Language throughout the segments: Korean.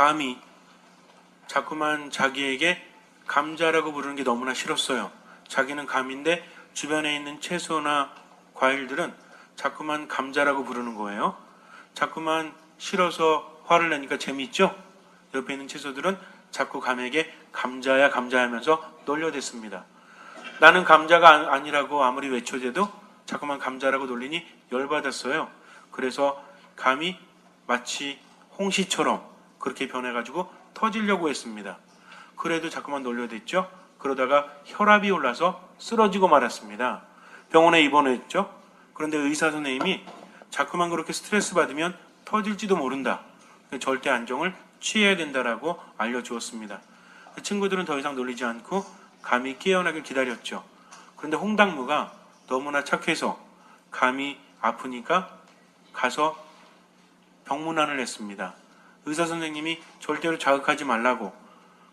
감히 자꾸만 자기에게 감자라고 부르는 게 너무나 싫었어요. 자기는 감인데 주변에 있는 채소나 과일들은 자꾸만 감자라고 부르는 거예요. 자꾸만 싫어서 화를 내니까 재미있죠? 옆에 있는 채소들은 자꾸 감에게 감자야 감자 하면서 놀려댔습니다. 나는 감자가 아니라고 아무리 외쳐대도 자꾸만 감자라고 놀리니 열받았어요. 그래서 감이 마치 홍시처럼 그렇게 변해가지고 터지려고 했습니다. 그래도 자꾸만 놀려댔죠. 그러다가 혈압이 올라서 쓰러지고 말았습니다. 병원에 입원했죠. 그런데 의사 선생님이 자꾸만 그렇게 스트레스 받으면 터질지도 모른다. 절대 안정을 취해야 된다라고 알려주었습니다. 그 친구들은 더 이상 놀리지 않고 감이 깨어나길 기다렸죠. 그런데 홍당무가 너무나 착해서 감이 아프니까 가서 병문안을 했습니다. 의사 선생님이 절대로 자극하지 말라고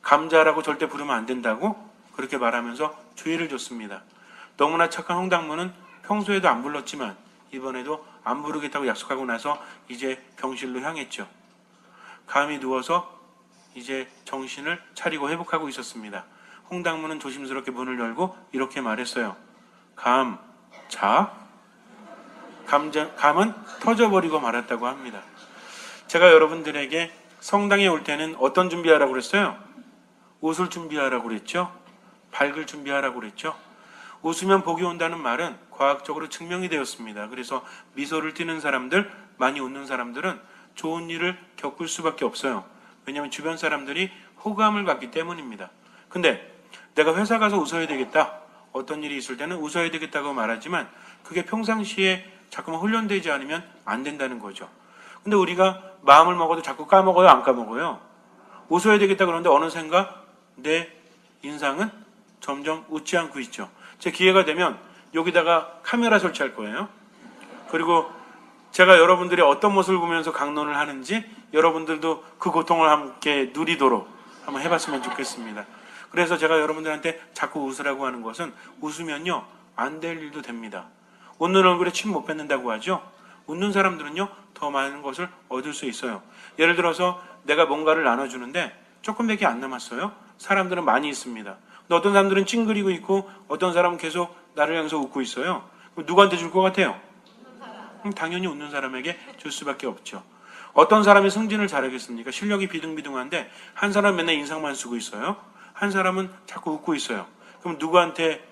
감자라고 절대 부르면 안 된다고 그렇게 말하면서 주의를 줬습니다. 너무나 착한 홍당무는 평소에도 안 불렀지만 이번에도 안 부르겠다고 약속하고 나서 이제 병실로 향했죠. 감이 누워서 이제 정신을 차리고 회복하고 있었습니다. 홍당무는 조심스럽게 문을 열고 이렇게 말했어요. 감, 자? 감자, 감은 터져버리고 말았다고 합니다. 제가 여러분들에게 성당에 올 때는 어떤 준비하라고 그랬어요? 옷을 준비하라고 그랬죠? 밝을 준비하라고 그랬죠? 웃으면 복이 온다는 말은 과학적으로 증명이 되었습니다. 그래서 미소를 띠는 사람들, 많이 웃는 사람들은 좋은 일을 겪을 수밖에 없어요. 왜냐하면 주변 사람들이 호감을 갖기 때문입니다. 근데 내가 회사 가서 웃어야 되겠다. 어떤 일이 있을 때는 웃어야 되겠다고 말하지만 그게 평상시에 자꾸만 훈련되지 않으면 안 된다는 거죠. 근데 우리가 마음을 먹어도 자꾸 까먹어요, 안 까먹어요? 웃어야 되겠다 그러는데 어느샌가 내 인상은 점점 웃지 않고 있죠. 제 기회가 되면 여기다가 카메라 설치할 거예요. 그리고 제가 여러분들이 어떤 모습을 보면서 강론을 하는지 여러분들도 그 고통을 함께 누리도록 한번 해봤으면 좋겠습니다. 그래서 제가 여러분들한테 자꾸 웃으라고 하는 것은 웃으면요 안 될 일도 됩니다. 웃는 얼굴에 침 못 뱉는다고 하죠. 웃는 사람들은요 더 많은 것을 얻을 수 있어요. 예를 들어서 내가 뭔가를 나눠주는데 조금밖에 안 남았어요. 사람들은 많이 있습니다. 근데 어떤 사람들은 찡그리고 있고 어떤 사람은 계속 나를 향해서 웃고 있어요. 누구한테 줄 것 같아요? 당연히 웃는 사람에게 줄 수밖에 없죠. 어떤 사람이 승진을 잘하겠습니까? 실력이 비등비등한데 한 사람은 맨날 인상만 쓰고 있어요. 한 사람은 자꾸 웃고 있어요. 그럼 누구한테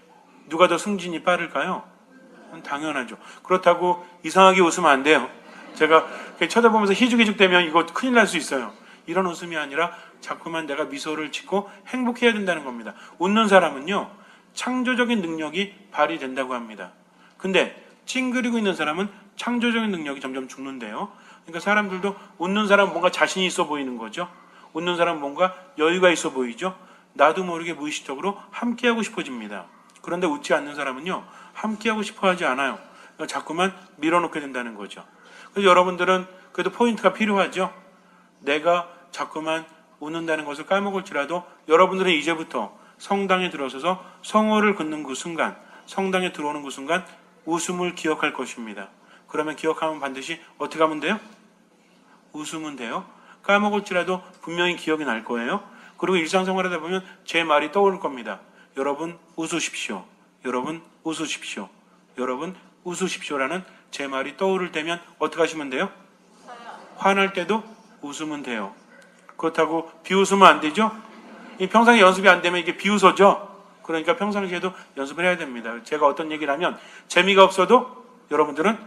누가 더 승진이 빠를까요? 당연하죠. 그렇다고 이상하게 웃으면 안 돼요. 제가 쳐다보면서 희죽희죽 되면 이거 큰일 날 수 있어요. 이런 웃음이 아니라 자꾸만 내가 미소를 짓고 행복해야 된다는 겁니다. 웃는 사람은요, 창조적인 능력이 발휘된다고 합니다. 근데 찡그리고 있는 사람은 창조적인 능력이 점점 죽는데요. 그러니까 사람들도 웃는 사람 뭔가 자신이 있어 보이는 거죠. 웃는 사람 뭔가 여유가 있어 보이죠. 나도 모르게 무의식적으로 함께하고 싶어집니다. 그런데 웃지 않는 사람은요, 함께하고 싶어 하지 않아요. 자꾸만 밀어놓게 된다는 거죠. 그래서 여러분들은 그래도 포인트가 필요하죠. 내가 자꾸만 웃는다는 것을 까먹을지라도 여러분들은 이제부터 성당에 들어서서 성호를 긋는 그 순간, 성당에 들어오는 그 순간 웃음을 기억할 것입니다. 그러면 기억하면 반드시 어떻게 하면 돼요? 웃으면 돼요. 까먹을지라도 분명히 기억이 날 거예요. 그리고 일상생활하다 보면 제 말이 떠오를 겁니다. 여러분 웃으십시오. 여러분 웃으십시오. 여러분 웃으십시오라는 제 말이 떠오를 때면 어떻게 하시면 돼요? 화날 때도 웃으면 돼요. 그렇다고 비웃으면 안 되죠? 이 평상시 연습이 안 되면 이게 비웃어져. 그러니까 평상시에도 연습을 해야 됩니다. 제가 어떤 얘기를 하면 재미가 없어도 여러분들은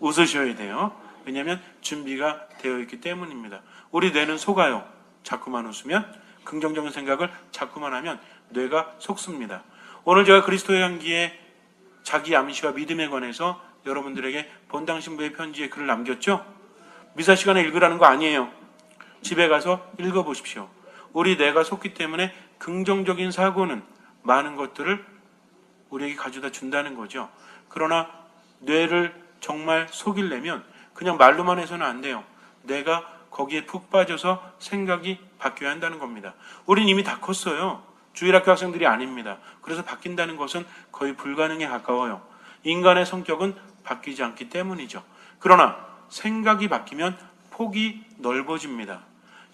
웃으셔야 돼요. 왜냐하면 준비가 되어 있기 때문입니다. 우리 뇌는 속아요. 자꾸만 웃으면 긍정적인 생각을 자꾸만 하면 뇌가 속습니다. 오늘 제가 그리스도의 향기에 자기 암시와 믿음에 관해서 여러분들에게 본당 신부의 편지에 글을 남겼죠? 미사 시간에 읽으라는 거 아니에요. 집에 가서 읽어보십시오. 우리 뇌가 속기 때문에 긍정적인 사고는 많은 것들을 우리에게 가져다 준다는 거죠. 그러나 뇌를 정말 속이려면 그냥 말로만 해서는 안 돼요. 내가 거기에 푹 빠져서 생각이 바뀌어야 한다는 겁니다. 우린 이미 다 컸어요. 주일학교 학생들이 아닙니다. 그래서 바뀐다는 것은 거의 불가능에 가까워요. 인간의 성격은 바뀌지 않기 때문이죠. 그러나 생각이 바뀌면 폭이 넓어집니다.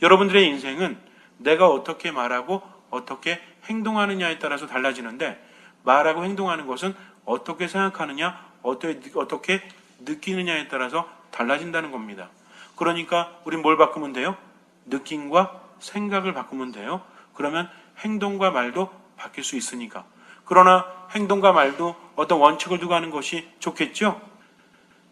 여러분들의 인생은 내가 어떻게 말하고 어떻게 행동하느냐에 따라서 달라지는데 말하고 행동하는 것은 어떻게 생각하느냐, 어떻게, 느끼느냐에 따라서 달라진다는 겁니다. 그러니까 우린 뭘 바꾸면 돼요? 느낌과 생각을 바꾸면 돼요. 그러면 행동과 말도 바뀔 수 있으니까. 그러나 행동과 말도 어떤 원칙을 두고 하는 것이 좋겠죠?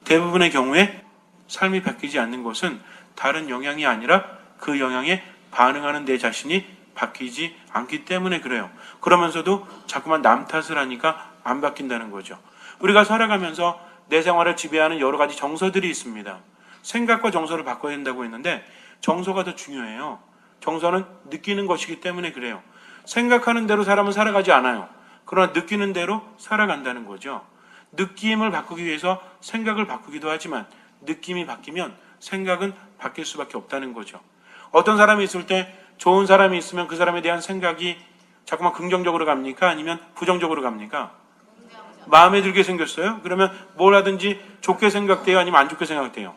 대부분의 경우에 삶이 바뀌지 않는 것은 다른 영향이 아니라 그 영향에 반응하는 내 자신이 바뀌지 않기 때문에 그래요. 그러면서도 자꾸만 남 탓을 하니까 안 바뀐다는 거죠. 우리가 살아가면서 내 생활을 지배하는 여러 가지 정서들이 있습니다. 생각과 정서를 바꿔야 된다고 했는데 정서가 더 중요해요. 정서는 느끼는 것이기 때문에 그래요. 생각하는 대로 사람은 살아가지 않아요. 그러나 느끼는 대로 살아간다는 거죠. 느낌을 바꾸기 위해서 생각을 바꾸기도 하지만 느낌이 바뀌면 생각은 바뀔 수밖에 없다는 거죠. 어떤 사람이 있을 때 좋은 사람이 있으면 그 사람에 대한 생각이 자꾸만 긍정적으로 갑니까? 아니면 부정적으로 갑니까? 마음에 들게 생겼어요? 그러면 뭘 하든지 좋게 생각돼요? 아니면 안 좋게 생각돼요?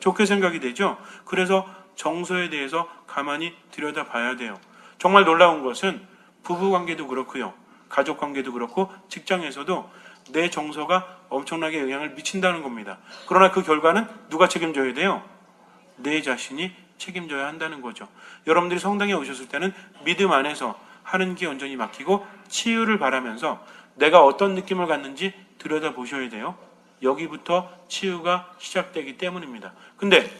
좋게 생각이 되죠? 그래서 정서에 대해서 가만히 들여다 봐야 돼요. 정말 놀라운 것은 부부 관계도 그렇고요. 가족 관계도 그렇고 직장에서도 내 정서가 엄청나게 영향을 미친다는 겁니다. 그러나 그 결과는 누가 책임져야 돼요? 내 자신이 책임져야 한다는 거죠. 여러분들이 성당에 오셨을 때는 믿음 안에서 하는 게 온전히 막히고 치유를 바라면서 내가 어떤 느낌을 갖는지 들여다 보셔야 돼요. 여기부터 치유가 시작되기 때문입니다. 근데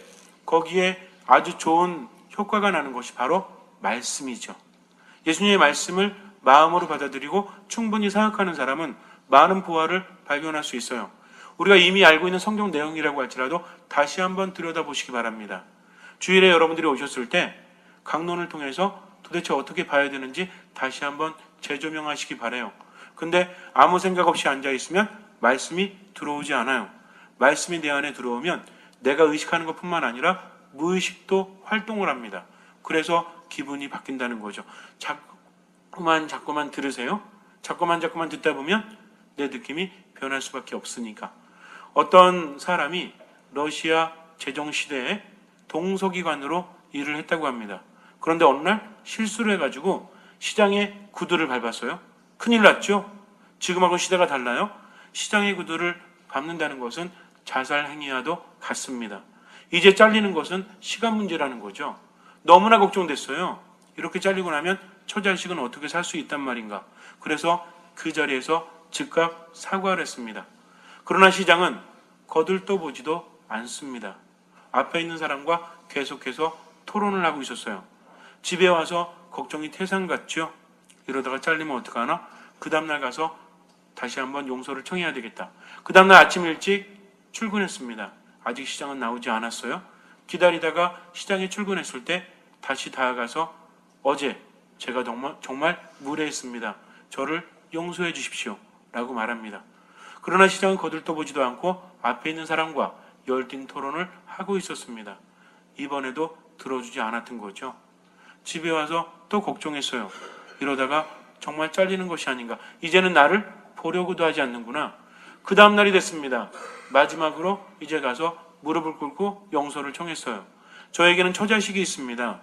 거기에 아주 좋은 효과가 나는 것이 바로 말씀이죠. 예수님의 말씀을 마음으로 받아들이고 충분히 생각하는 사람은 많은 보화를 발견할 수 있어요. 우리가 이미 알고 있는 성경 내용이라고 할지라도 다시 한번 들여다보시기 바랍니다. 주일에 여러분들이 오셨을 때 강론을 통해서 도대체 어떻게 봐야 되는지 다시 한번 재조명하시기 바래요. 근데 아무 생각 없이 앉아 있으면 말씀이 들어오지 않아요. 말씀이 내 안에 들어오면 내가 의식하는 것뿐만 아니라 무의식도 활동을 합니다. 그래서 기분이 바뀐다는 거죠. 자꾸만 자꾸만 들으세요. 자꾸만 자꾸만 듣다 보면 내 느낌이 변할 수밖에 없으니까. 어떤 사람이 러시아 제정시대에 동서기관으로 일을 했다고 합니다. 그런데 어느 날 실수를 해가지고 시장에 구두를 밟았어요. 큰일 났죠? 지금하고 시대가 달라요? 시장의 구두를 밟는다는 것은 자살 행위와도 같습니다. 이제 잘리는 것은 시간 문제라는 거죠. 너무나 걱정됐어요. 이렇게 잘리고 나면 처자식은 어떻게 살 수 있단 말인가. 그래서 그 자리에서 즉각 사과를 했습니다. 그러나 시장은 거들떠 보지도 않습니다. 앞에 있는 사람과 계속해서 토론을 하고 있었어요. 집에 와서 걱정이 태산 같죠? 이러다가 잘리면 어떡하나? 그 다음날 가서 다시 한번 용서를 청해야 되겠다. 그 다음날 아침 일찍 출근했습니다. 아직 시장은 나오지 않았어요. 기다리다가 시장에 출근했을 때 다시 다가가서 어제 제가 정말, 정말 무례했습니다. 저를 용서해 주십시오. 라고 말합니다. 그러나 시장은 거들떠보지도 않고 앞에 있는 사람과 열띤 토론을 하고 있었습니다. 이번에도 들어주지 않았던 거죠. 집에 와서 또 걱정했어요. 이러다가 정말 잘리는 것이 아닌가. 이제는 나를 보려고도 하지 않는구나. 그 다음날이 됐습니다. 마지막으로 이제 가서 무릎을 꿇고 용서를 청했어요. 저에게는 처자식이 있습니다.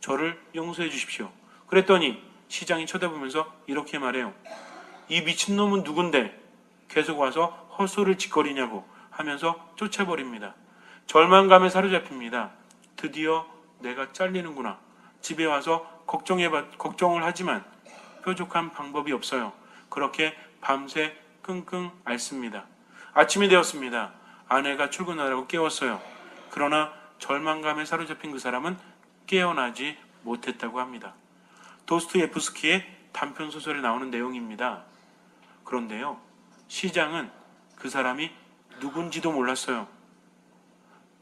저를 용서해 주십시오. 그랬더니 시장이 쳐다보면서 이렇게 말해요. 이 미친놈은 누군데 계속 와서 헛소리를 짓거리냐고 하면서 쫓아버립니다. 절망감에 사로잡힙니다. 드디어 내가 잘리는구나. 집에 와서 걱정해 걱정을 하지만 뾰족한 방법이 없어요. 그렇게 밤새 끙끙 앓습니다. 아침이 되었습니다. 아내가 출근하라고 깨웠어요. 그러나 절망감에 사로잡힌 그 사람은 깨어나지 못했다고 합니다. 도스토예프스키의 단편 소설에 나오는 내용입니다. 그런데요, 시장은 그 사람이 누군지도 몰랐어요.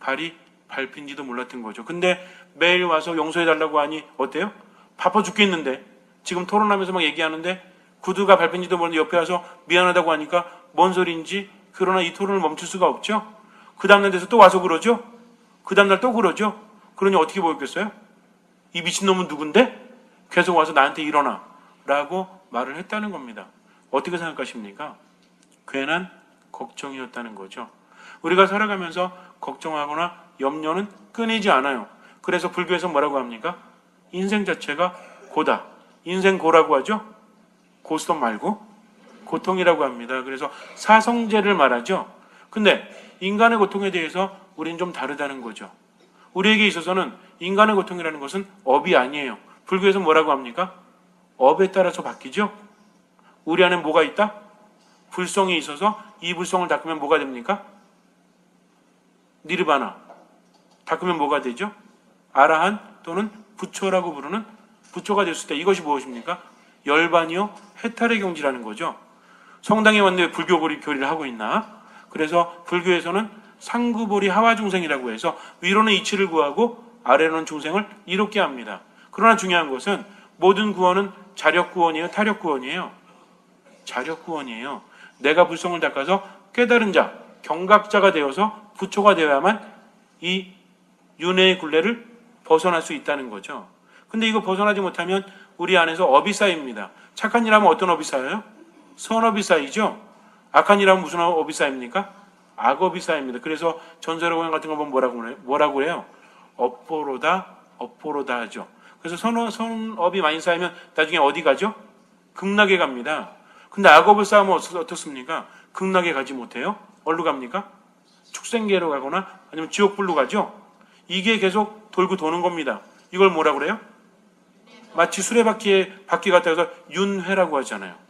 발이 밟힌지도 몰랐던 거죠. 근데 매일 와서 용서해달라고 하니 어때요? 바빠 죽겠는데 지금 토론하면서 막 얘기하는데 구두가 밟힌지도 모르는데 옆에 와서 미안하다고 하니까 뭔 소리인지 그러나 이 토론을 멈출 수가 없죠. 그 다음날 돼서 또 와서 그러죠. 그 다음날 또 그러죠. 그러니 어떻게 보였겠어요? 이 미친놈은 누군데? 계속 와서 나한테 일어나. 라고 말을 했다는 겁니다. 어떻게 생각하십니까? 괜한 걱정이었다는 거죠. 우리가 살아가면서 걱정하거나 염려는 끊이지 않아요. 그래서 불교에서 뭐라고 합니까? 인생 자체가 고다. 인생 고라고 하죠? 고스톱 말고 고통이라고 합니다. 그래서 사성제를 말하죠. 근데 인간의 고통에 대해서 우리는 좀 다르다는 거죠. 우리에게 있어서는 인간의 고통이라는 것은 업이 아니에요. 불교에서 뭐라고 합니까? 업에 따라서 바뀌죠? 우리 안에 뭐가 있다? 불성이 있어서 이 불성을 닦으면 뭐가 됩니까? 니르바나. 닦으면 뭐가 되죠? 아라한 또는 부처라고 부르는 부처가 됐을 때 이것이 무엇입니까? 열반이요 해탈의 경지라는 거죠. 성당에 왔는데 불교보리 교리를 하고 있나? 그래서 불교에서는 상구보리 하와 중생이라고 해서 위로는 이치를 구하고 아래로는 중생을 이롭게 합니다. 그러나 중요한 것은 모든 구원은 자력 구원이에요, 타력 구원이에요. 자력 구원이에요. 내가 불성을 닦아서 깨달은 자, 경각자가 되어서 부처가 되어야만 이 윤회의 굴레를 벗어날 수 있다는 거죠. 근데 이거 벗어나지 못하면 우리 안에서 업이 쌓입니다. 착한 일 하면 어떤 업이 쌓여요? 일 하면 무슨? 악업이 쌓입니다. 그래서 전설의 같은 거 보면 뭐라고, 해요? 뭐라고 해요? 업보로다, 업보로다 하죠. 그래서 선, 선업이 많이 쌓이면 나중에 어디 가죠? 극락에 갑니다. 근데 악업을 쌓으면 어떻습니까? 극락에 가지 못해요? 어디로 갑니까? 축생계로 가거나 아니면 지옥불로 가죠? 이게 계속 돌고 도는 겁니다. 이걸 뭐라 그래요? 마치 수레바퀴에 바퀴 같아 서 윤회라고 하잖아요.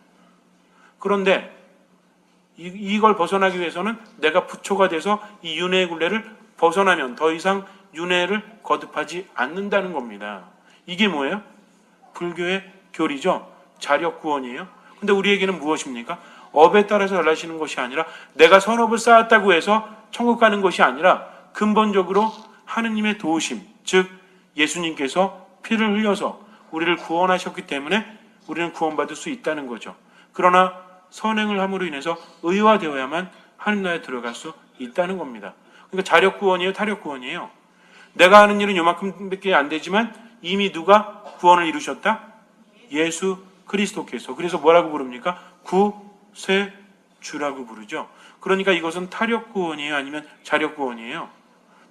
그런데 이, 걸 벗어나기 위해서는 내가 부처가 돼서 이 윤회의 굴레를 벗어나면 더 이상 윤회를 거듭하지 않는다는 겁니다. 이게 뭐예요? 불교의 교리죠. 자력 구원이에요. 근데 우리에게는 무엇입니까? 업에 따라서 달라지는 것이 아니라 내가 선업을 쌓았다고 해서 천국 가는 것이 아니라 근본적으로 하느님의 도우심, 즉 예수님께서 피를 흘려서 우리를 구원하셨기 때문에 우리는 구원받을 수 있다는 거죠. 그러나 선행을 함으로 인해서 의화되어야만 하늘나라에 들어갈 수 있다는 겁니다. 그러니까 자력 구원이에요, 타력 구원이에요. 내가 하는 일은 요만큼밖에 안 되지만 이미 누가 구원을 이루셨다? 예수 그리스도께서. 그래서 뭐라고 부릅니까? 구세주라고 부르죠. 그러니까 이것은 타력 구원이에요, 아니면 자력 구원이에요?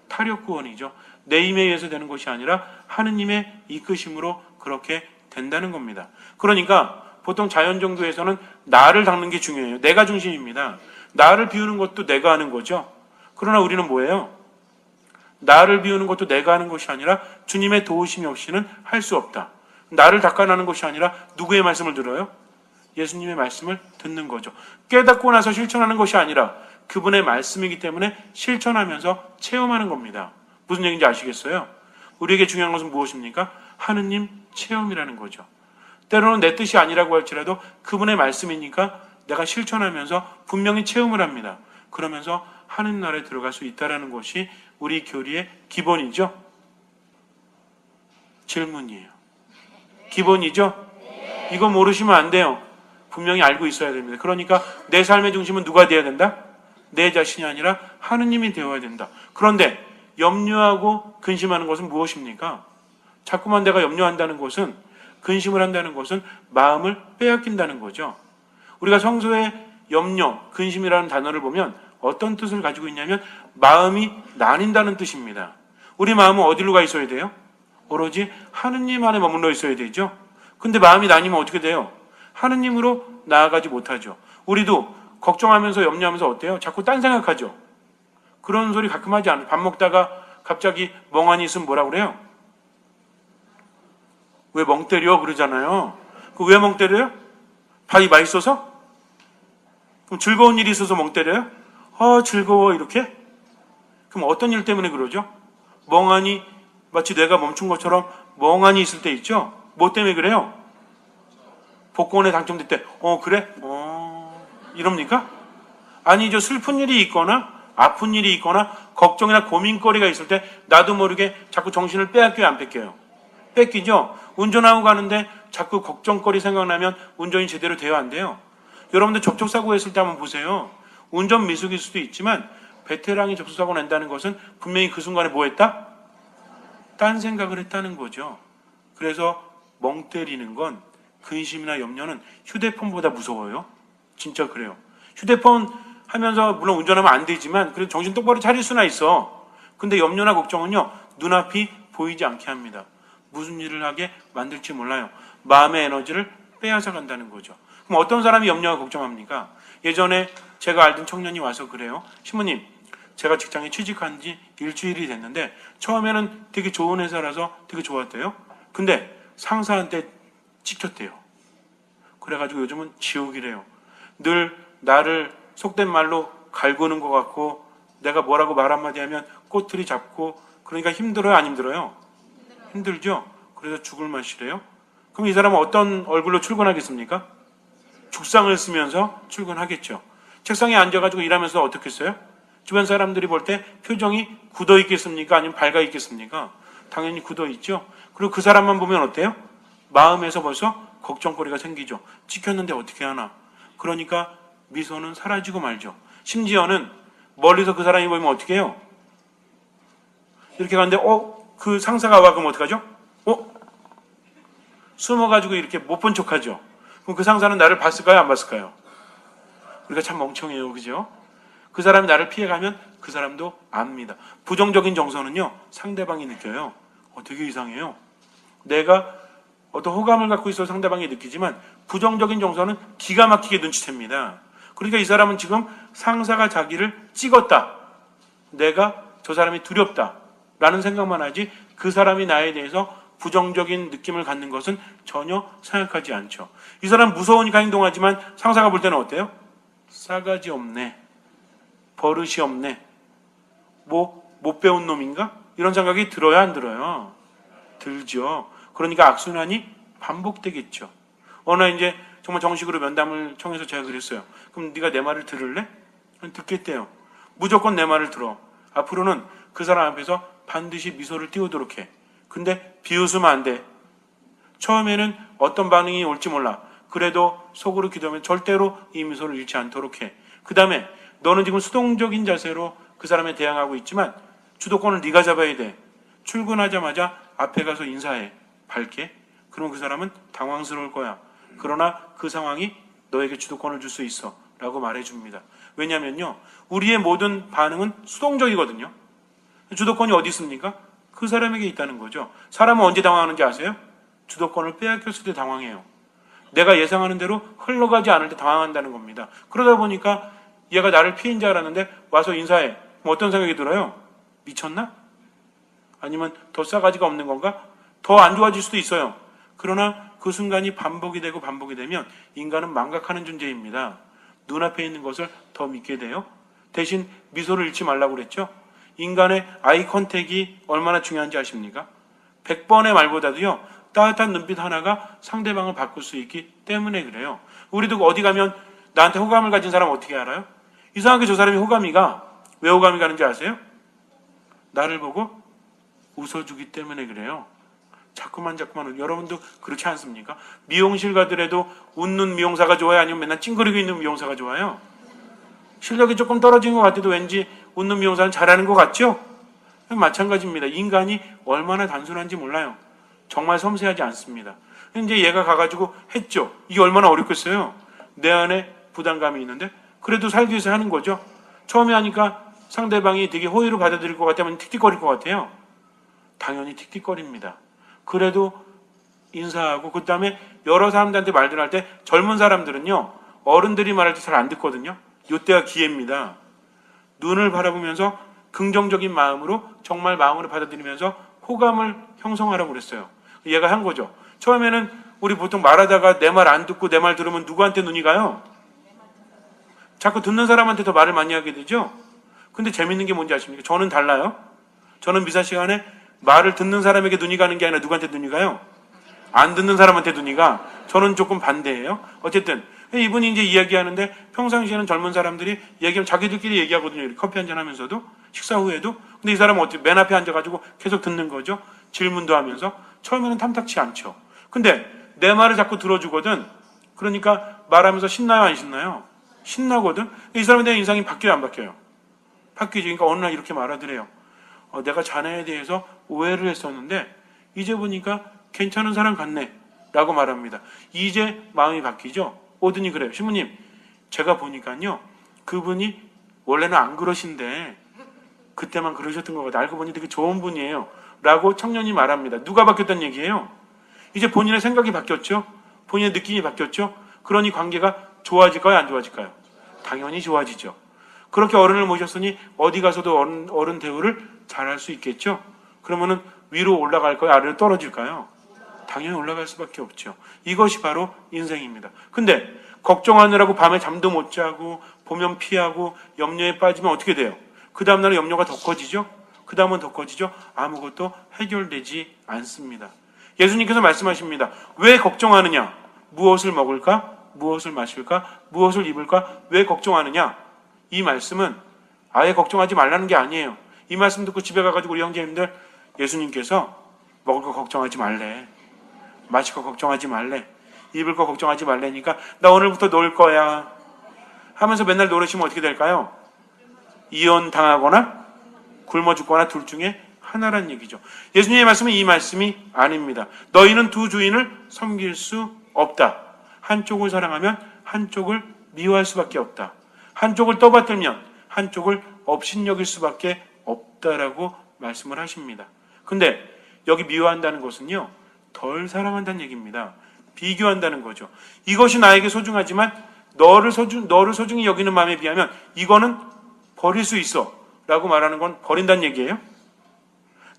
타력 구원이죠. 내 힘에 의해서 되는 것이 아니라 하느님의 이끄심으로 그렇게 된다는 겁니다. 그러니까 보통 자연 정도에서는 나를 닦는 게 중요해요. 내가 중심입니다. 나를 비우는 것도 내가 하는 거죠. 그러나 우리는 뭐예요? 나를 비우는 것도 내가 하는 것이 아니라 주님의 도우심이 없이는 할 수 없다. 나를 닦아나는 것이 아니라 누구의 말씀을 들어요? 예수님의 말씀을 듣는 거죠. 깨닫고 나서 실천하는 것이 아니라 그분의 말씀이기 때문에 실천하면서 체험하는 겁니다. 무슨 얘기인지 아시겠어요? 우리에게 중요한 것은 무엇입니까? 하느님 체험이라는 거죠. 때로는 내 뜻이 아니라고 할지라도 그분의 말씀이니까 내가 실천하면서 분명히 체험을 합니다. 그러면서 하는 나라에 들어갈 수 있다라는 것이 우리 교리의 기본이죠. 질문이에요. 기본이죠? 이거 모르시면 안 돼요. 분명히 알고 있어야 됩니다. 그러니까 내 삶의 중심은 누가 되어야 된다? 내 자신이 아니라 하느님이 되어야 된다. 그런데 염려하고 근심하는 것은 무엇입니까? 자꾸만 내가 염려한다는 것은 근심을 한다는 것은 마음을 빼앗긴다는 거죠. 우리가 성서의 염려, 근심이라는 단어를 보면 어떤 뜻을 가지고 있냐면 마음이 나뉜다는 뜻입니다. 우리 마음은 어디로 가 있어야 돼요? 오로지 하느님 안에 머물러 있어야 되죠. 근데 마음이 나뉘면 어떻게 돼요? 하느님으로 나아가지 못하죠. 우리도 걱정하면서 염려하면서 어때요? 자꾸 딴 생각하죠. 그런 소리 가끔 하지 않아요. 밥 먹다가 갑자기 멍하니 있으면 뭐라 그래요? 왜 멍 때려? 그러잖아요. 그 왜 멍 때려요? 밥이 맛있어서? 그럼 즐거운 일이 있어서 멍 때려요? 아, 즐거워, 이렇게? 그럼 어떤 일 때문에 그러죠? 멍하니, 마치 뇌가 멈춘 것처럼 멍하니 있을 때 있죠? 뭐 때문에 그래요? 복권에 당첨될 때, 어, 그래? 어, 이럽니까? 아니죠. 슬픈 일이 있거나, 아픈 일이 있거나, 걱정이나 고민거리가 있을 때, 나도 모르게 자꾸 정신을 빼앗겨요, 안 뺏겨요? 뺏기죠? 운전하고 가는데 자꾸 걱정거리 생각나면 운전이 제대로 돼요, 안 돼요? 여러분들 접촉사고 했을 때 한번 보세요. 운전 미숙일 수도 있지만 베테랑이 접촉사고 낸다는 것은 분명히 그 순간에 뭐 했다? 딴 생각을 했다는 거죠. 그래서 멍 때리는 건 근심이나 염려는 휴대폰보다 무서워요. 진짜 그래요. 휴대폰 하면서 물론 운전하면 안 되지만 그래도 정신 똑바로 차릴 수나 있어. 근데 염려나 걱정은요. 눈앞이 보이지 않게 합니다. 무슨 일을 하게 만들지 몰라요. 마음의 에너지를 빼앗아 간다는 거죠. 그럼 어떤 사람이 염려와 걱정합니까? 예전에 제가 알던 청년이 와서 그래요. 신부님, 제가 직장에 취직한 지 일주일이 됐는데 처음에는 되게 좋은 회사라서 되게 좋았대요. 근데 상사한테 찍혔대요. 그래가지고 요즘은 지옥이래요. 늘 나를 속된 말로 갈구는 것 같고 내가 뭐라고 말 한마디 하면 꼬투리 잡고 그러니까 힘들어요 안 힘들어요? 힘들죠? 그래서 죽을 맛이래요. 그럼 이 사람은 어떤 얼굴로 출근하겠습니까? 죽상을 쓰면서 출근하겠죠. 책상에 앉아가지고 일하면서 어떻게 써요? 주변 사람들이 볼 때 표정이 굳어 있겠습니까? 아니면 밝아 있겠습니까? 당연히 굳어 있죠. 그리고 그 사람만 보면 어때요? 마음에서 벌써 걱정거리가 생기죠. 찍혔는데 어떻게 하나. 그러니까 미소는 사라지고 말죠. 심지어는 멀리서 그 사람이 보이면 어떻게 해요? 이렇게 가는데, 어? 그 상사가 와, 그럼 어떡하죠? 어? 숨어가지고 이렇게 못 본 척 하죠. 그럼 그 상사는 나를 봤을까요? 안 봤을까요? 우리가 참 멍청해요. 그죠? 그 사람이 나를 피해가면 그 사람도 압니다. 부정적인 정서는요, 상대방이 느껴요. 어, 되게 이상해요. 내가 어떤 호감을 갖고 있어 상대방이 느끼지만 부정적인 정서는 기가 막히게 눈치챕니다. 그러니까 이 사람은 지금 상사가 자기를 찍었다. 내가 저 사람이 두렵다. 라는 생각만 하지 그 사람이 나에 대해서 부정적인 느낌을 갖는 것은 전혀 생각하지 않죠. 이 사람 무서우니까 행동하지만 상사가 볼 때는 어때요? 싸가지 없네. 버릇이 없네. 뭐, 못 배운 놈인가? 이런 생각이 들어야 안 들어요? 들죠. 그러니까 악순환이 반복되겠죠. 어느 날 이제 정말 정식으로 면담을 청해서 제가 그랬어요. 그럼 네가 내 말을 들을래? 듣겠대요. 무조건 내 말을 들어. 앞으로는 그 사람 앞에서 반드시 미소를 띄우도록 해. 근데 비웃으면 안 돼. 처음에는 어떤 반응이 올지 몰라. 그래도 속으로 기도하면 절대로 이 미소를 잃지 않도록 해. 그 다음에 너는 지금 수동적인 자세로 그 사람에 대항하고 있지만 주도권을 네가 잡아야 돼. 출근하자마자 앞에 가서 인사해. 밝게. 그러면 그 사람은 당황스러울 거야. 그러나 그 상황이 너에게 주도권을 줄 수 있어. 라고 말해줍니다. 왜냐면요. 우리의 모든 반응은 수동적이거든요. 주도권이 어디 있습니까? 그 사람에게 있다는 거죠. 사람은 언제 당황하는지 아세요? 주도권을 빼앗겼을 때 당황해요. 내가 예상하는 대로 흘러가지 않을 때 당황한다는 겁니다. 그러다 보니까 얘가 나를 피해인 줄 알았는데 와서 인사해. 뭐 어떤 생각이 들어요? 미쳤나? 아니면 더 싸가지가 없는 건가? 더 안 좋아질 수도 있어요. 그러나 그 순간이 반복이 되고 반복이 되면 인간은 망각하는 존재입니다. 눈앞에 있는 것을 더 믿게 돼요. 대신 미소를 잃지 말라고 그랬죠. 인간의 아이 컨택이 얼마나 중요한지 아십니까? 100번의 말보다도요. 따뜻한 눈빛 하나가 상대방을 바꿀 수 있기 때문에 그래요. 우리도 어디 가면 나한테 호감을 가진 사람 어떻게 알아요? 이상하게 저 사람이 호감이가 왜 호감이 가는지 아세요? 나를 보고 웃어주기 때문에 그래요. 자꾸만 자꾸만 여러분도 그렇지 않습니까? 미용실 가더라도 웃는 미용사가 좋아요? 아니면 맨날 찡그리고 있는 미용사가 좋아요? 실력이 조금 떨어진 것 같아도 왠지 웃는 미용사는 잘하는 것 같죠? 마찬가지입니다. 인간이 얼마나 단순한지 몰라요. 정말 섬세하지 않습니다. 이제 얘가 가가지고 했죠. 이게 얼마나 어렵겠어요? 내 안에 부담감이 있는데 그래도 살기 위해서 하는 거죠. 처음에 하니까 상대방이 되게 호의로 받아들일 것 같으면 틱틱거릴 것 같아요. 당연히 틱틱거립니다. 그래도 인사하고 그 다음에 여러 사람들한테 말들 할 때 젊은 사람들은요 어른들이 말할 때 잘 안 듣거든요. 이때가 기회입니다. 눈을 바라보면서 긍정적인 마음으로 정말 마음으로 받아들이면서 호감을 형성하라고 그랬어요. 얘가 한 거죠. 처음에는 우리 보통 말하다가 내 말 안 듣고 내 말 들으면 누구한테 눈이 가요? 자꾸 듣는 사람한테 더 말을 많이 하게 되죠? 근데 재밌는 게 뭔지 아십니까? 저는 달라요. 저는 미사 시간에 말을 듣는 사람에게 눈이 가는 게 아니라 누구한테 눈이 가요? 안 듣는 사람한테 눈이 가. 저는 조금 반대예요. 어쨌든 이분이 이제 이야기하는데 평상시에는 젊은 사람들이 얘기하면 자기들끼리 얘기하거든요. 커피 한잔 하면서도 식사 후에도. 근데 이 사람은 어떻게 맨 앞에 앉아가지고 계속 듣는 거죠. 질문도 하면서 처음에는 탐탁치 않죠. 근데 내 말을 자꾸 들어주거든. 그러니까 말하면서 신나요 안 신나요? 신나거든. 이 사람에 대한 인상이 바뀌어요 안 바뀌어요? 바뀌지. 그러니까 어느 날 이렇게 말하더래요. 어, 내가 자네에 대해서 오해를 했었는데 이제 보니까 괜찮은 사람 같네. 라고 말합니다. 이제 마음이 바뀌죠? 오든이 그래요. 신부님, 제가 보니까요. 그분이 원래는 안 그러신데 그때만 그러셨던 것 같아요. 알고 보니 되게 좋은 분이에요. 라고 청년이 말합니다. 누가 바뀌었다는 얘기예요? 이제 본인의 생각이 바뀌었죠? 본인의 느낌이 바뀌었죠? 그러니 관계가 좋아질까요? 안 좋아질까요? 당연히 좋아지죠. 그렇게 어른을 모셨으니 어디 가서도 어른, 어른 대우를 잘할 수 있겠죠? 그러면은 위로 올라갈까요? 아래로 떨어질까요? 당연히 올라갈 수밖에 없죠. 이것이 바로 인생입니다. 근데 걱정하느라고 밤에 잠도 못 자고 보면 피하고 염려에 빠지면 어떻게 돼요? 그 다음날에 염려가 더 커지죠? 그 다음은 더 커지죠? 아무것도 해결되지 않습니다. 예수님께서 말씀하십니다. 왜 걱정하느냐? 무엇을 먹을까? 무엇을 마실까? 무엇을 입을까? 왜 걱정하느냐? 이 말씀은 아예 걱정하지 말라는 게 아니에요. 이 말씀 듣고 집에 가가지고 우리 형제님들 예수님께서 먹을 거 걱정하지 말래. 마실 거 걱정하지 말래. 입을 거 걱정하지 말래니까 나 오늘부터 놀 거야. 하면서 맨날 노래시면 어떻게 될까요? 이혼 당하거나 굶어 죽거나 둘 중에 하나란 얘기죠. 예수님의 말씀은 이 말씀이 아닙니다. 너희는 두 주인을 섬길 수 없다. 한쪽을 사랑하면 한쪽을 미워할 수밖에 없다. 한쪽을 떠받들면 한쪽을 업신여길 수밖에 없다라고 말씀을 하십니다. 근데 여기 미워한다는 것은요. 덜 사랑한다는 얘기입니다. 비교한다는 거죠. 이것이 나에게 소중하지만 너를 소중 너를 소중히 여기는 마음에 비하면 이거는 버릴 수 있어. 라고 말하는 건 버린다는 얘기예요.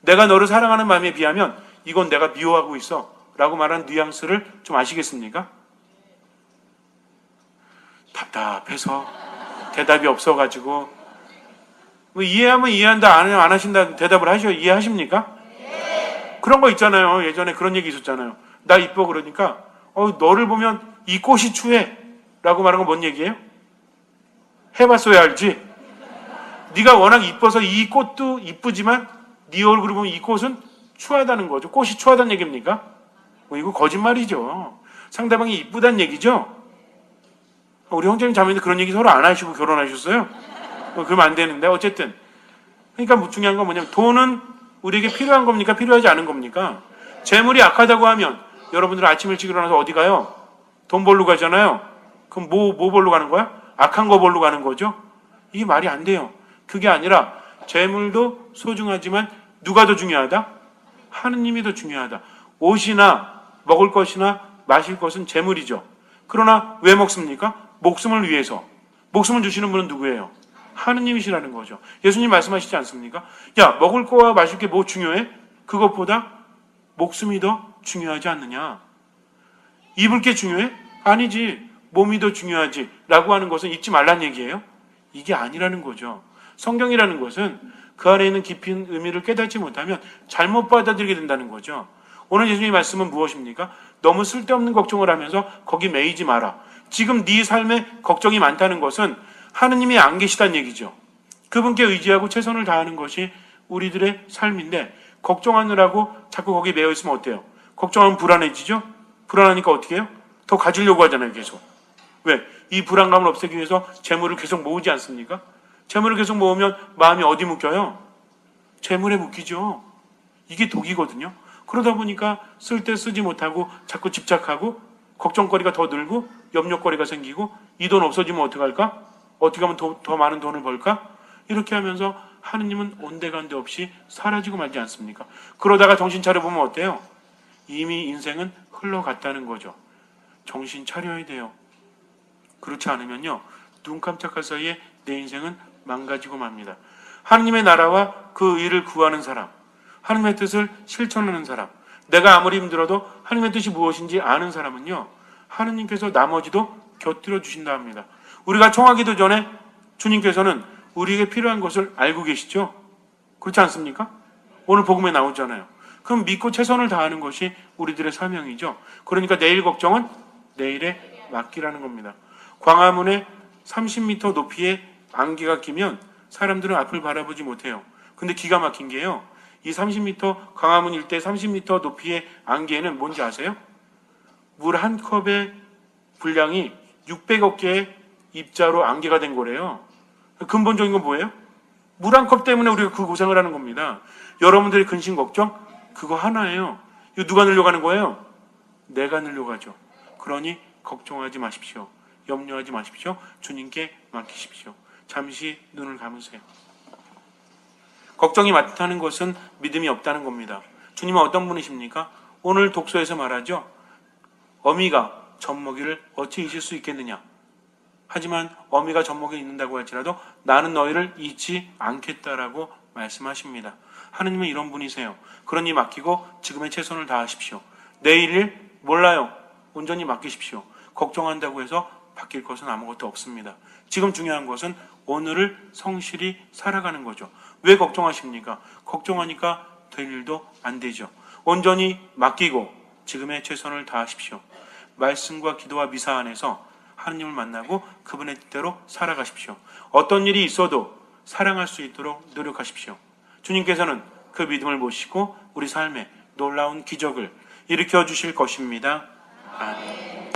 내가 너를 사랑하는 마음에 비하면 이건 내가 미워하고 있어. 라고 말하는 뉘앙스를 좀 아시겠습니까? 답답해서 대답이 없어가지고 뭐 이해하면 이해한다 안, 안 하신다 대답을 하셔 이해하십니까? 그런 거 있잖아요. 예전에 그런 얘기 있었잖아요. 나 이뻐 그러니까 어, 너를 보면 이 꽃이 추해 라고 말하는 건 뭔 얘기예요? 해봤어야 알지. 네가 워낙 이뻐서 이 꽃도 이쁘지만 네 얼굴을 보면 이 꽃은 추하다는 거죠. 꽃이 추하다는 얘기입니까? 뭐 이거 거짓말이죠. 상대방이 이쁘다는 얘기죠. 우리 형제님 자매님 그런 얘기 서로 안 하시고 결혼하셨어요? 뭐 그러면 안 되는데 어쨌든 그러니까 뭐 중요한 건 뭐냐면 돈은 우리에게 필요한 겁니까? 필요하지 않은 겁니까? 재물이 악하다고 하면 여러분들 아침 일찍 일어나서 어디 가요? 돈 벌러 가잖아요. 그럼 뭐, 뭐 벌러 가는 거야? 악한 거 벌러 가는 거죠? 이게 말이 안 돼요. 그게 아니라 재물도 소중하지만 누가 더 중요하다? 하느님이 더 중요하다. 옷이나 먹을 것이나 마실 것은 재물이죠. 그러나 왜 먹습니까? 목숨을 위해서. 목숨을 주시는 분은 누구예요? 하느님이시라는 거죠. 예수님 말씀하시지 않습니까? 야, 먹을 거와 마실 게 뭐 중요해? 그것보다 목숨이 더 중요하지 않느냐? 입을 게 중요해? 아니지. 몸이 더 중요하지. 라고 하는 것은 잊지 말란 얘기예요? 이게 아니라는 거죠. 성경이라는 것은 그 안에 있는 깊은 의미를 깨닫지 못하면 잘못 받아들이게 된다는 거죠. 오늘 예수님의 말씀은 무엇입니까? 너무 쓸데없는 걱정을 하면서 거기 매이지 마라. 지금 네 삶에 걱정이 많다는 것은 하느님이 안 계시다는 얘기죠. 그분께 의지하고 최선을 다하는 것이 우리들의 삶인데 걱정하느라고 자꾸 거기 매여 있으면 어때요? 걱정하면 불안해지죠? 불안하니까 어떻게 해요? 더 가지려고 하잖아요, 계속. 왜? 이 불안감을 없애기 위해서 재물을 계속 모으지 않습니까? 재물을 계속 모으면 마음이 어디 묶여요? 재물에 묶이죠. 이게 독이거든요. 그러다 보니까 쓸 때 쓰지 못하고 자꾸 집착하고 걱정거리가 더 늘고 염려거리가 생기고 이 돈 없어지면 어떡할까? 어떻게 하면 더, 더 많은 돈을 벌까? 이렇게 하면서 하느님은 온데간데 없이 사라지고 말지 않습니까? 그러다가 정신 차려보면 어때요? 이미 인생은 흘러갔다는 거죠. 정신 차려야 돼요. 그렇지 않으면요. 눈 깜짝할 사이에 내 인생은 망가지고 맙니다. 하느님의 나라와 그 의를 구하는 사람, 하느님의 뜻을 실천하는 사람, 내가 아무리 힘들어도 하느님의 뜻이 무엇인지 아는 사람은요, 하느님께서 나머지도 곁들여 주신다 합니다. 우리가 청하기도 전에 주님께서는 우리에게 필요한 것을 알고 계시죠? 그렇지 않습니까? 오늘 복음에 나오잖아요. 그럼 믿고 최선을 다하는 것이 우리들의 사명이죠. 그러니까 내일 걱정은 내일에 맡기라는 겁니다. 광화문에 30m 높이의 안개가 끼면 사람들은 앞을 바라보지 못해요. 근데 기가 막힌 게요. 이 30m 광화문 일대 30m 높이의 안개는 뭔지 아세요? 물 한 컵의 분량이 600억 개의 입자로 안개가 된 거래요. 근본적인 건 뭐예요? 물 한 컵 때문에 우리가 그 고생을 하는 겁니다. 여러분들의 근심 걱정 그거 하나예요. 이거 누가 늘려가는 거예요? 내가 늘려가죠. 그러니 걱정하지 마십시오. 염려하지 마십시오. 주님께 맡기십시오. 잠시 눈을 감으세요. 걱정이 많다는 것은 믿음이 없다는 겁니다. 주님은 어떤 분이십니까? 오늘 독서에서 말하죠. 어미가 젖먹이를 어찌 잊을 수 있겠느냐? 하지만 어미가 젖먹이 있는다고 할지라도 나는 너희를 잊지 않겠다라고 말씀하십니다. 하느님은 이런 분이세요. 그러니 맡기고 지금의 최선을 다하십시오. 내일을 몰라요. 온전히 맡기십시오. 걱정한다고 해서 바뀔 것은 아무것도 없습니다. 지금 중요한 것은 오늘을 성실히 살아가는 거죠. 왜 걱정하십니까? 걱정하니까 될 일도 안 되죠. 온전히 맡기고 지금의 최선을 다하십시오. 말씀과 기도와 미사 안에서 하느님을 만나고 그분의 뜻대로 살아가십시오. 어떤 일이 있어도 사랑할 수 있도록 노력하십시오. 주님께서는 그 믿음을 모시고 우리 삶에 놀라운 기적을 일으켜 주실 것입니다. 아멘.